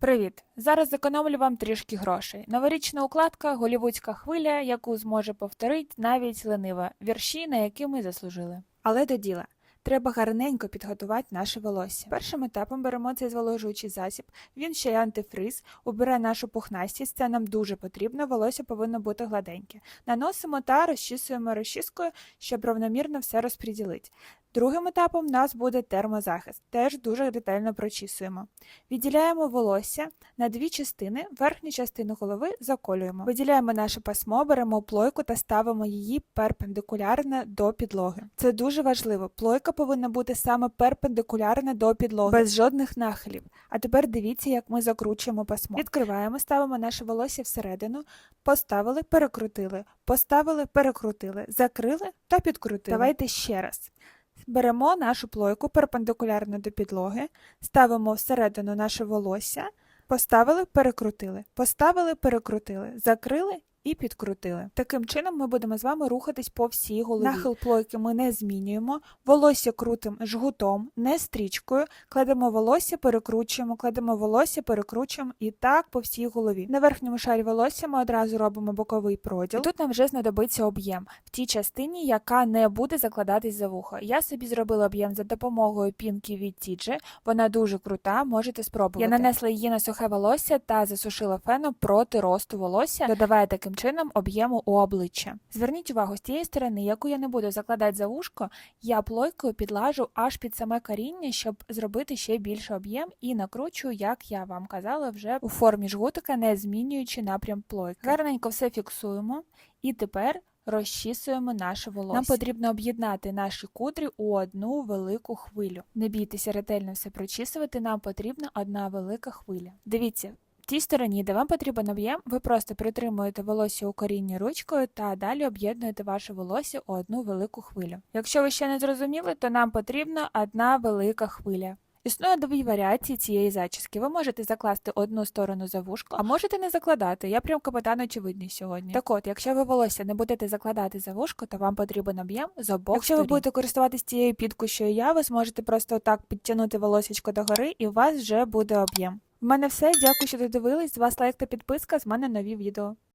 Привіт! Зараз зекономлю вам трішки грошей. Новорічна укладка, голівудська хвиля, яку зможе повторити навіть ленива, вірші, на які ми заслужили. Але до діла. Треба гарненько підготувати наше волосся. Першим етапом беремо цей зволожуючий засіб. Він ще й антифриз, убере нашу пухнастість. Це нам дуже потрібно. Волосся повинно бути гладеньке. Наносимо та розчісуємо розчіскою, щоб равномірно все розподілити. Другим етапом у нас буде термозахист. Теж дуже детально прочісуємо. Відділяємо волосся на дві частини, верхню частину голови заколюємо. Виділяємо наше пасмо, беремо плойку та ставимо її перпендикулярно до підлоги. Це дуже важливо. Плойка повинна бути саме перпендикулярна до підлоги, без жодних нахилів. А тепер дивіться, як ми закручуємо пасмо. Відкриваємо, ставимо наше волосся всередину, поставили, перекрутили, поставили, перекрутили, закрили та підкрутили. Давайте ще раз. Беремо нашу плойку перпендикулярно до підлоги, ставимо всередину наше волосся, поставили, перекрутили, поставили, перекрутили, закрили і підкрутили. Таким чином ми будемо з вами рухатись по всій голові. Нахил плойки ми не змінюємо, волосся крутим жгутом, не стрічкою, кладемо волосся, перекручуємо, кладемо волосся, перекручуємо і так по всій голові. На верхньому шарі волосся ми одразу робимо боковий проділ. І тут нам вже знадобиться об'єм в тій частині, яка не буде закладатись за вухо. Я собі зробила об'єм за допомогою пінки від Тіджи. Вона дуже крута, можете спробувати. Я нанесла її на сухе волосся та засушила феном проти росту волосся, додавая таким чином об'єму у обличчя. Зверніть увагу, з тієї сторони, яку я не буду закладати за вушко, я плойкою підлажу аж під саме коріння, щоб зробити ще більше об'єм і накручую, як я вам казала, вже у формі жгутика, не змінюючи напрям плойки. Гарненько все фіксуємо і тепер. Розчісуємо наше волосся. Нам потрібно об'єднати наші кудрі у одну велику хвилю. Не бійтеся ретельно все прочісувати, нам потрібна одна велика хвиля. Дивіться, тій стороні, де вам потрібен об'єм, ви просто притримуєте волосся у корінні ручкою та далі об'єднуєте ваше волосся у одну велику хвилю. Якщо ви ще не зрозуміли, то нам потрібна одна велика хвиля. Існує дві варіації цієї зачіски. Ви можете закласти одну сторону за вушко, а можете не закладати. Я прям капітан очевидний сьогодні. Так от, якщо ви волосся не будете закладати за вушко, то вам потрібен об'єм з обох Якщо ви будете користуватися цією підкою, що і я, ви зможете просто отак підтягнути волосечко догори, і у вас вже буде об'єм. В мене все. Дякую, що додивились. З вас лайк та підписка. З мене нові відео.